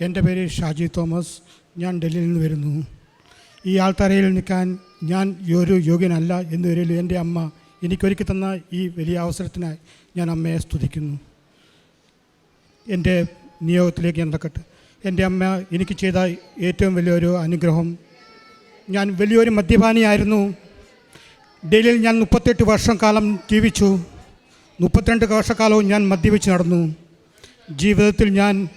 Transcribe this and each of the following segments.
എന്റെ പേര് ഷാജി തോമസ്. ഞാൻ ഡൽഹിയിൽ നിന്ന് വരുന്നു. ഈ ആൾത്തറയിൽ നിൽക്കാൻ ഞാൻ ഒരു യോഗ്യനല്ല എന്ന് വരിൽ എന്റെ അമ്മ എനിക്കൊരുക്കി തന്ന ഈ വലിയ അവസരത്തിനായി ഞാൻ അമ്മയെ സ്തുതിക്കുന്നു. എന്റെ നിയോഗത്തിലേക്ക് ഞാൻ നടക്കട്ടെ. എന്റെ അമ്മ എനിക്ക് ചെയ്ത ഏറ്റവും വലിയൊരു അനുഗ്രഹം ഞാൻ വലിയൊരു മദ്യപാനിയായിരുന്നു. ഡൽഹിയിൽ ഞാൻ മുപ്പത്തെട്ട് വർഷം കാലം ജീവിച്ചു. മുപ്പത്തിരണ്ട് വർഷക്കാലവും ഞാൻ മദ്യപിച്ച് നടന്നു. ജീവിതത്തിൽ ഞാൻ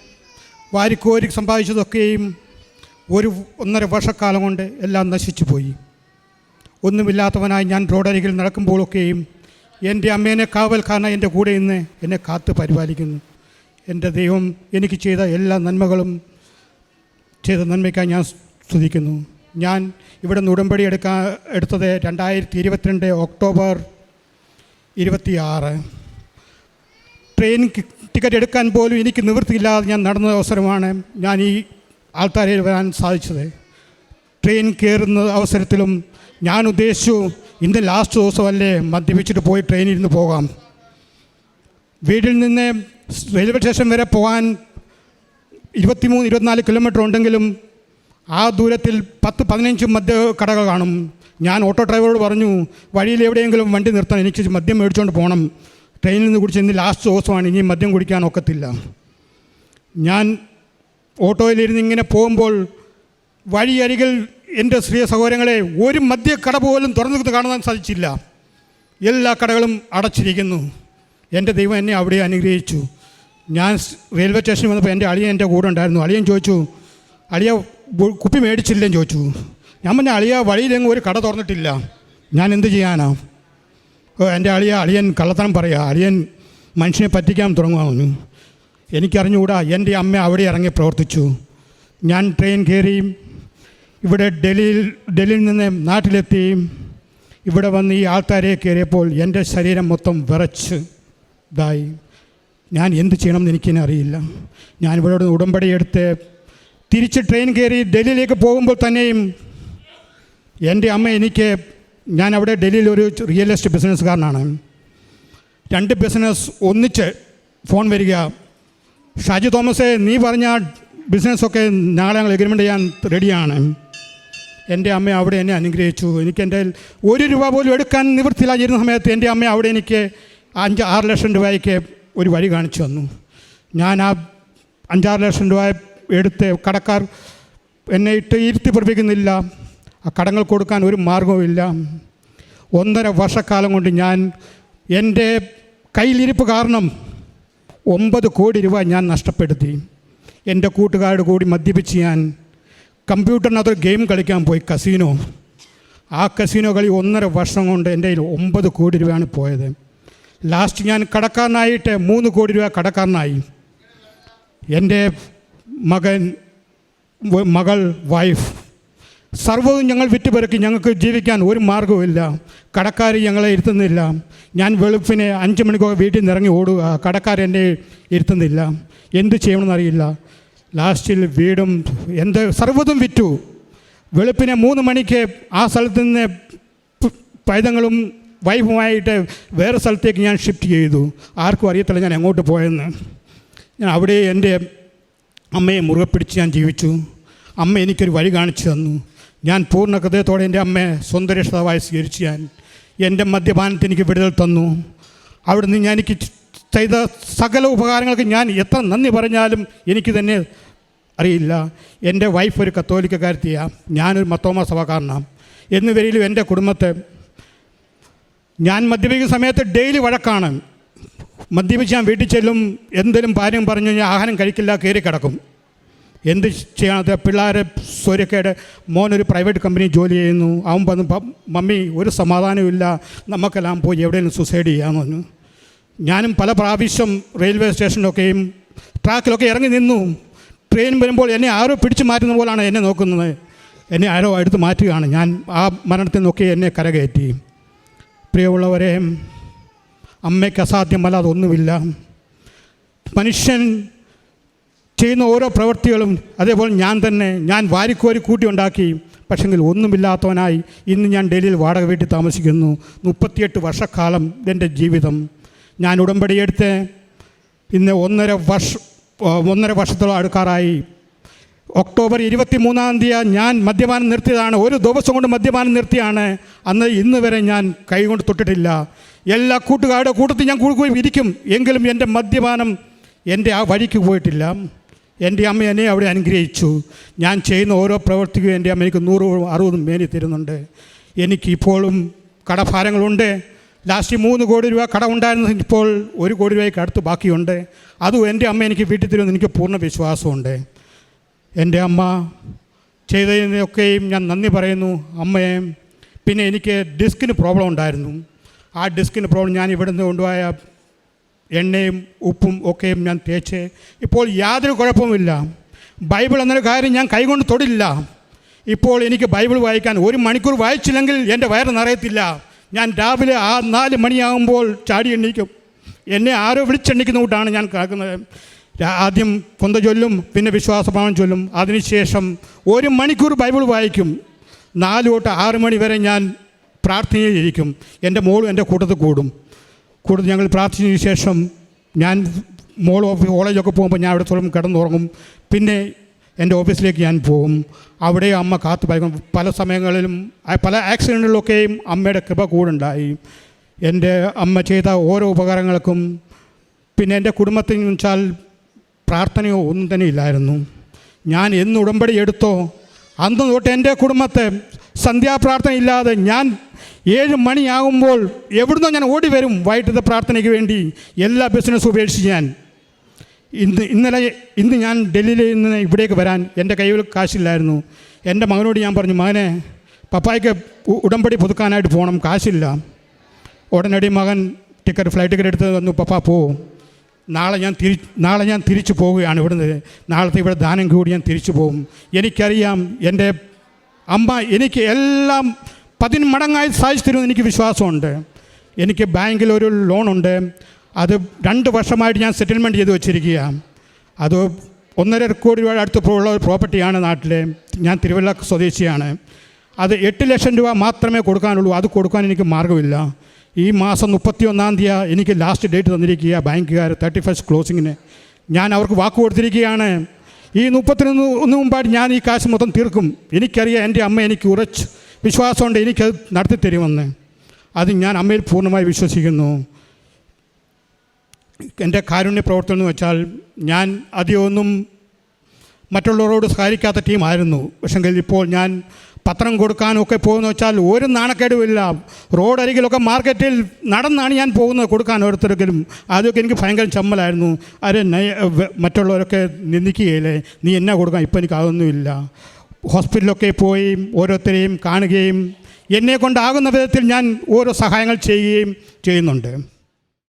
വാരിക്കോരി സമ്പാദിച്ചതൊക്കെയും ഒരു ഒന്നര വർഷക്കാലം കൊണ്ട് എല്ലാം നശിച്ചു പോയി. ഒന്നുമില്ലാത്തവനായി ഞാൻ റോഡരികിൽ നടക്കുമ്പോഴൊക്കെയും എന്റെ അമ്മേനെ കാവൽക്കാരന എന്റെ കൂടെ ഇന്ന് എന്നെ കാത്ത് പരിപാലിക്കുന്നു. എന്റെ ദൈവം എനിക്ക് ചെയ്ത എല്ലാ നന്മകളും ചെയ്ത നന്മയ്ക്കായി ഞാൻ സ്തുതിക്കുന്നു. ഞാൻ ഇവിടെ നിന്ന് ഉടമ്പടി എടുക്കാൻ എടുത്തത് രണ്ടായിരത്തി ഇരുപത്തിരണ്ട് ഒക്ടോബർ ഇരുപത്തിയാറ്. ട്രെയിൻ ടിക്കറ്റ് എടുക്കാൻ പോലും എനിക്ക് നിവൃത്തിയില്ലാതെ ഞാൻ നടന്ന അവസരമാണ് ഞാൻ ഈ ആൾത്താരയിൽ വരാൻ സാധിച്ചത്. ട്രെയിൻ കയറുന്ന അവസരത്തിലും ഞാൻ ഉദ്ദേശിച്ചു ഇന്ന് ലാസ്റ്റ് ദിവസമല്ലേ മദ്യപിച്ചിട്ട് പോയി ട്രെയിനിൽ നിന്ന് പോകാം. വീട്ടിൽ നിന്ന് റെയിൽവേ സ്റ്റേഷൻ വരെ പോകാൻ ഇരുപത്തിമൂന്ന് ഇരുപത്തിനാല് കിലോമീറ്റർ ഉണ്ടെങ്കിലും ആ ദൂരത്തിൽ പത്ത് പതിനഞ്ച് മദ്യ കടകൾ കാണും. ഞാൻ ഓട്ടോ ഡ്രൈവറോട് പറഞ്ഞു വഴിയിൽ എവിടെയെങ്കിലും വണ്ടി നിർത്താൻ എനിക്ക് മദ്യം മേടിച്ചുകൊണ്ട് പോകണം ട്രെയിനിൽ നിന്ന് കുടിച്ച് ഇന്ന് ലാസ്റ്റ് ദിവസമാണ് ഇനി മദ്യം കുടിക്കാൻ ഒക്കത്തില്ല. ഞാൻ ഓട്ടോയിലിരുന്ന് ഇങ്ങനെ പോകുമ്പോൾ വഴിയരികിൽ എന്റെ സ്ത്രീ സഹോദരങ്ങളെ ഒരു മദ്യക്കട പോലും തുറന്നു കാണാൻ സാധിച്ചില്ല. എല്ലാ കടകളും അടച്ചിരിക്കുന്നു. എന്റെ ദൈവം എന്നെ അവിടെ അനുഗ്രഹിച്ചു. ഞാൻ റെയിൽവേ സ്റ്റേഷനിൽ വന്നപ്പോൾ എന്റെ അളിയൻ എന്റെ കൂടെ ഉണ്ടായിരുന്നു. അളിയൻ ചോദിച്ചു അളിയ കുപ്പി മേടിച്ചില്ലെന്ന് ചോദിച്ചു. ഞാൻ പറഞ്ഞ അളിയ വഴിയിലെങ്ങും ഒരു കട തുറന്നിട്ടില്ല. ഞാൻ എന്ത് ചെയ്യാനാ? ഓ എന്റെ അളിയ അളിയൻ കള്ളത്തനം പറയുക അളിയൻ മനുഷ്യനെ പറ്റിക്കാൻ തുടങ്ങുകയാണ് എനിക്കറിഞ്ഞുകൂടാ എന്റെ അമ്മ അവിടെ ഇറങ്ങി പ്രവർത്തിച്ചു. ഞാൻ ട്രെയിൻ കയറി ഇവിടെ ഡൽഹിയിൽ ഡൽഹിയിൽ നിന്ന് നാട്ടിലെത്തിയും ഇവിടെ വന്ന് ഈ ആൾക്കാരെ കയറിയപ്പോൾ എന്റെ ശരീരം മൊത്തം വിറച്ച് ഇതായി. ഞാൻ എന്ത് ചെയ്യണമെന്ന് എനിക്കിനെ അറിയില്ല. ഞാൻ ഇവിടെ ഉടമ്പടി എടുത്ത് തിരിച്ച് ട്രെയിൻ കയറി ഡൽഹിയിലേക്ക് പോകുമ്പോൾ തന്നെയും എന്റെ അമ്മ എനിക്ക് ഞാൻ അവിടെ ഡൽഹിയിൽ ഒരു റിയൽ എസ്റ്റേറ്റ് ബിസിനസ്സുകാരനാണ് രണ്ട് ബിസിനസ് ഒന്നിച്ച് ഫോൺ വരിക. ഷാജി തോമസെ നീ പറഞ്ഞ ബിസിനസ്സൊക്കെ നാളെ ഞങ്ങൾ എഗ്രിമെന്റ് ചെയ്യാൻ റെഡിയാണ് എന്റെ അമ്മ അവിടെ എന്നെ അനുഗ്രഹിച്ചു. എനിക്ക് എന്റെ ഒരു രൂപ പോലും എടുക്കാൻ നിവൃത്തിയില്ലാതിരുന്ന സമയത്ത് എന്റെ അമ്മ അവിടെ എനിക്ക് അഞ്ച് ആറ് ലക്ഷം രൂപയ്ക്ക് ഒരു വഴി കാണിച്ചു തന്നു. ഞാൻ ആ അഞ്ചാറ് ലക്ഷം രൂപ എടുത്ത് കടക്കാർ എന്നെ ഇട്ട് ഇരുത്തി പഠിപ്പിക്കുന്നില്ല. ആ കടങ്ങൾ കൊടുക്കാൻ ഒരു മാർഗവുമില്ല. ഒന്നര വർഷക്കാലം കൊണ്ട് ഞാൻ എന്റെ കയ്യിലിരിപ്പ് കാരണം ഒമ്പത് കോടി രൂപ ഞാൻ നഷ്ടപ്പെടുത്തി. എന്റെ കൂട്ടുകാരുടെ കൂടി മദ്യപിച്ച് ഞാൻ കമ്പ്യൂട്ടറിനകത്തൊരു ഗെയിം കളിക്കാൻ പോയി കസീനോ. ആ കസീനോ കളി ഒന്നര വർഷം കൊണ്ട് എന്റെ കയ്യിൽ ഒമ്പത് കോടി രൂപയാണ് പോയത്. ലാസ്റ്റ് ഞാൻ കടക്കാരനായിട്ട് മൂന്ന് കോടി രൂപ കടക്കാരനായി. എന്റെ മകൻ മകൾ വൈഫ് സർവതും ഞങ്ങൾ വിറ്റുപെറുക്കി ഞങ്ങൾക്ക് ജീവിക്കാൻ ഒരു മാർഗവുമില്ല. കടക്കാർ ഞങ്ങളെ ഇരുത്തുന്നില്ല. ഞാൻ വെളുപ്പിനെ അഞ്ച് മണിക്കൊക്കെ വീട്ടിൽ നിന്ന് ഇറങ്ങി ഓടുക. കടക്കാർ എന്നെ ഇരുത്തുന്നില്ല. എന്ത് ചെയ്യണമെന്നറിയില്ല ലാസ്റ്റിൽ വീടും എന്ത് സർവതും വിറ്റു. വെളുപ്പിനെ മൂന്ന് മണിക്ക് ആ സ്ഥലത്ത് നിന്ന് പൈതങ്ങളും വൈഫുമായിട്ട് വേറെ സ്ഥലത്തേക്ക് ഞാൻ ഷിഫ്റ്റ് ചെയ്തു. ആർക്കും അറിയത്തില്ല ഞാൻ എങ്ങോട്ട് പോയെന്ന്. ഞാൻ അവിടെ എന്റെ അമ്മയെ മുറുകെ പിടിച്ച് ഞാൻ ജീവിച്ചു. അമ്മ എനിക്കൊരു വഴി കാണിച്ചു തന്നു. ഞാൻ പൂർണ ഹൃദയത്തോടെ എന്റെ അമ്മയെ സ്വന്തം സ്വീകരിച്ചു ഞാൻ എന്റെ മദ്യപാനത്തിന് എനിക്ക് വിടുതൽ തന്നു. അവിടുന്ന് ഞാൻ എനിക്ക് ചെയ്ത സകല ഉപകാരങ്ങൾക്ക് ഞാൻ എത്ര നന്ദി പറഞ്ഞാലും എനിക്ക് തന്നെ അറിയില്ല. എന്റെ വൈഫ് ഒരു കത്തോലിക്കക്കാരത്തിയാണ് ഞാനൊരു മത്തോമ സഭക്കാരനാണ് എന്നിവരിലും എന്റെ കുടുംബത്തെ ഞാൻ മദ്യപിക്കുന്ന സമയത്ത് ഡെയിലി വഴക്കാണ്. മദ്യപിച്ച് ഞാൻ വീട്ടിൽ ചെല്ലും എന്തെങ്കിലും ഭാര്യം പറഞ്ഞു കഴിഞ്ഞാൽ ആഹാരം കഴിക്കില്ല കയറി കിടക്കും. എന്ത് ചെയ്യാത്ത പിള്ളേരെ സ്വരക്കേട് മോനൊരു പ്രൈവറ്റ് കമ്പനി ജോലി ചെയ്യുന്നു. അവൻ പറഞ്ഞു മമ്മി ഒരു സമാധാനമില്ല നമുക്കെല്ലാം പോയി എവിടെയെങ്കിലും സുസൈഡ് ചെയ്യാമെന്ന് പറഞ്ഞു. ഞാനും പല പ്രാവശ്യം റെയിൽവേ സ്റ്റേഷനിലൊക്കെയും ട്രാക്കിലൊക്കെ ഇറങ്ങി നിന്നു. ട്രെയിൻ വരുമ്പോൾ എന്നെ ആരോ പിടിച്ചു മാറ്റുന്ന പോലാണ് എന്നെ നോക്കുന്നത്. എന്നെ ആരോ എടുത്ത് മാറ്റുകയാണ്. ഞാൻ ആ മരണത്തിൽ നോക്കി എന്നെ കരകയറ്റി. പ്രിയമുള്ളവരെ അമ്മയ്ക്ക് അസാധ്യമല്ല അതൊന്നുമില്ല മനുഷ്യൻ ചെയ്യുന്ന ഓരോ പ്രവൃത്തികളും അതേപോലെ ഞാൻ തന്നെ ഞാൻ വാരിക്കോരി കൂട്ടി ഉണ്ടാക്കി. പക്ഷെങ്കിൽ ഒന്നുമില്ലാത്തവനായി ഇന്ന് ഞാൻ ഡൽഹിയിൽ വാടക വീട്ടിൽ താമസിക്കുന്നു. മുപ്പത്തിയെട്ട് വർഷക്കാലം എന്റെ ജീവിതം. ഞാൻ ഉടമ്പടിയെടുത്ത് ഇന്ന് ഒന്നര വർഷ ഒന്നര വർഷത്തോളം അടുക്കാറായി. ഒക്ടോബർ ഇരുപത്തി മൂന്നാം തീയതി ഞാൻ മദ്യപാനം നിർത്തിയതാണ്. ഒരു ദിവസം കൊണ്ട് മദ്യപാനം നിർത്തിയാണ്. അന്ന് ഇന്ന് വരെ ഞാൻ കൈകൊണ്ട് തൊട്ടിട്ടില്ല. എല്ലാ കൂട്ടുകാരുടെ കൂട്ടത്തിൽ ഞാൻ കൂടി ഇരിക്കും. എങ്കിലും എന്റെ മദ്യപാനം എന്റെ ആ വഴിക്ക് പോയിട്ടില്ല. എന്റെ അമ്മ എന്നെ അവിടെ അനുഗ്രഹിച്ചു. ഞാൻ ചെയ്യുന്ന ഓരോ പ്രവർത്തിക്കും എന്റെ അമ്മ എനിക്ക് നൂറ് അറുപതും മേനി തരുന്നുണ്ട്. എനിക്കിപ്പോഴും കടഭാരങ്ങളുണ്ട്. ലാസ്റ്റ് മൂന്ന് കോടി രൂപ കട ഉണ്ടായിരുന്ന ഇപ്പോൾ ഒരു കോടി രൂപയ്ക്ക് അടുത്ത് ബാക്കിയുണ്ട്. അതും എന്റെ അമ്മ എനിക്ക് വീട്ടിൽ തരുമെന്ന് എനിക്ക് പൂർണ വിശ്വാസമുണ്ട്. എന്റെ അമ്മ ചെയ്തതിനൊക്കെയും ഞാൻ നന്ദി പറയുന്നു. അമ്മയെ പിന്നെ എനിക്ക് ഡിസ്കിന് പ്രോബ്ലം ഉണ്ടായിരുന്നു. ആ ഡിസ്കിന് പ്രോബ്ലം ഞാൻ ഇവിടുന്ന് കൊണ്ടുപോയ എണ്ണയും ഉപ്പും ഒക്കെയും ഞാൻ തേച്ച്. ഇപ്പോൾ യാതൊരു കുഴപ്പവുമില്ല. ബൈബിൾ എന്നൊരു കാര്യം ഞാൻ കൈകൊണ്ട് തൊടില്ല. ഇപ്പോൾ എനിക്ക് ബൈബിൾ വായിക്കാൻ ഒരു മണിക്കൂർ വായിച്ചില്ലെങ്കിൽ എന്റെ വയറ് നിറയത്തില്ല. ഞാൻ രാവിലെ ആ നാല് മണിയാകുമ്പോൾ ചാടി എണ്ണീക്കും എന്നെ ആരോ വിളിച്ചെണ്ണിക്കുന്ന കൂട്ടാണ് ഞാൻ കേൾക്കുന്നത്. ആദ്യം കൊന്ത ചൊല്ലും പിന്നെ വിശ്വാസഭാവം ചൊല്ലും. അതിനുശേഷം ഒരു മണിക്കൂർ ബൈബിൾ വായിക്കും. നാല് തൊട്ട് ആറ് മണി വരെ ഞാൻ പ്രാർത്ഥനയിലിരിക്കും എന്റെ മോളും എന്റെ കൂട്ടത്തിൽ കൂടും. കൂടുതൽ ഞങ്ങൾ പ്രാർത്ഥിച്ചതിന് ശേഷം ഞാൻ മോൾ ഓഫീസ് കോളേജൊക്കെ പോകുമ്പോൾ ഞാൻ അവിടെ തുറന്ന് കിടന്നുറങ്ങും. പിന്നെ എന്റെ ഓഫീസിലേക്ക് ഞാൻ പോകും. അവിടെ അമ്മ കാത്തു പാലിക്കും പല സമയങ്ങളിലും പല ആക്സിഡന്റുകളിലൊക്കെയും അമ്മയുടെ കൃപ കൂടുണ്ടായി. എന്റെ അമ്മ ചെയ്ത ഓരോ ഉപകാരങ്ങൾക്കും പിന്നെ എന്റെ കുടുംബത്തിൽ എന്ന് വെച്ചാൽ പ്രാർത്ഥനയോ ഒന്നും തന്നെ ഇല്ലായിരുന്നു. ഞാൻ എന്ന് ഉടമ്പടി എടുത്തോ അന്ന് തൊട്ട് എന്റെ കുടുംബത്തെ സന്ധ്യാപ്രാർത്ഥന ഇല്ലാതെ ഞാൻ ഏഴ് മണിയാകുമ്പോൾ എവിടുന്നോ ഞാൻ ഓടി വരും വൈകിട്ടത്തെ പ്രാർത്ഥനയ്ക്ക് വേണ്ടി എല്ലാ ബിസിനസ്സും ഉപേക്ഷിച്ച് ഞാൻ. ഇന്ന് ഇന്നലെ ഇന്ന് ഞാൻ ഡൽഹിയിൽ നിന്ന് ഇവിടേക്ക് വരാൻ എന്റെ കയ്യിൽ കാശില്ലായിരുന്നു. എന്റെ മകനോട് ഞാൻ പറഞ്ഞു മകനെ പപ്പായ്ക്ക് ഉടമ്പടി പുതുക്കാനായിട്ട് പോകണം കാശില്ല. ഉടനടി മകൻ ടിക്കറ്റ് ഫ്ലൈറ്റ് ടിക്കറ്റ് എടുത്ത് വന്നു പപ്പ പോ. നാളെ ഞാൻ തിരി നാളെ ഞാൻ തിരിച്ചു പോവുകയാണ് ഇവിടുന്ന്. നാളത്തെ ഇവിടെ ദാനം കൂടി ഞാൻ തിരിച്ചു പോകും എനിക്കറിയാം എന്റെ അമ്മ എനിക്ക് എല്ലാം പതിന് മടങ്ങായി സാധിച്ചു തരുമെന്ന് എനിക്ക് വിശ്വാസമുണ്ട്. എനിക്ക് ബാങ്കിൽ ഒരു ലോണുണ്ട്. അത് രണ്ട് വർഷമായിട്ട് ഞാൻ സെറ്റിൽമെന്റ് ചെയ്ത് വെച്ചിരിക്കുകയാണ് അത് ഒന്നര കോടി രൂപയുടെ അടുത്ത് ഉള്ള ഒരു പ്രോപ്പർട്ടിയാണ് നാട്ടിലെ. ഞാൻ തിരുവല്ല സ്വദേശിയാണ്. അത് എട്ട് ലക്ഷം രൂപ മാത്രമേ കൊടുക്കാനുള്ളൂ. അത് കൊടുക്കാൻ എനിക്ക് മാർഗമില്ല. ഈ മാസം മുപ്പത്തി ഒന്നാം തീയതി എനിക്ക് ലാസ്റ്റ് ഡേറ്റ് തന്നിരിക്കുക ബാങ്കുകാർ തേർട്ടി ഫസ്റ്റ് ക്ലോസിങ്ങിന് ഞാൻ അവർക്ക് വാക്ക് കൊടുത്തിരിക്കുകയാണ്. ഈ മുപ്പത്തിനൊന്ന് ഒന്ന് മുമ്പായിട്ട് ഞാൻ ഈ കാശ് മൊത്തം തീർക്കും. എനിക്കറിയാം എന്റെ അമ്മ എനിക്ക് ഉറച്ച് വിശ്വാസമുണ്ട് എനിക്കത് നടത്തി തരുമെന്ന്. അത് ഞാൻ അമ്മയിൽ പൂർണമായി വിശ്വസിക്കുന്നു. എന്റെ കാരുണ്യ പ്രവർത്തനം എന്ന് വെച്ചാൽ ഞാൻ അധികമൊന്നും മറ്റുള്ളവരോട് സഹായിക്കാത്ത ടീമായിരുന്നു പക്ഷെങ്കിൽ ഇപ്പോൾ ഞാൻ പത്രം കൊടുക്കാനൊക്കെ പോകുന്ന വെച്ചാൽ ഒരു നാണക്കേടുമില്ല റോഡരികിലൊക്കെ മാർക്കറ്റിൽ നടന്നാണ് ഞാൻ പോകുന്നത് കൊടുക്കാൻ ഓരോരുത്തർക്കും ആദ്യമൊക്കെ എനിക്ക് ഭയങ്കര ചമ്മലായിരുന്നു. അരെ മറ്റുള്ളവരൊക്കെ നിന്ദിക്കുകയില്ലേ? നീ എന്നാ കൊടുക്കാൻ? ഇപ്പം എനിക്ക് അതൊന്നുമില്ല ഹോസ്പിറ്റലിലൊക്കെ പോയി ഓരോരുത്തരെയും കാണുകയും എന്നെ കൊണ്ടാകുന്ന വിധത്തിൽ ഞാൻ ഓരോ സഹായങ്ങൾ ചെയ്യുകയും ചെയ്യുന്നുണ്ട്.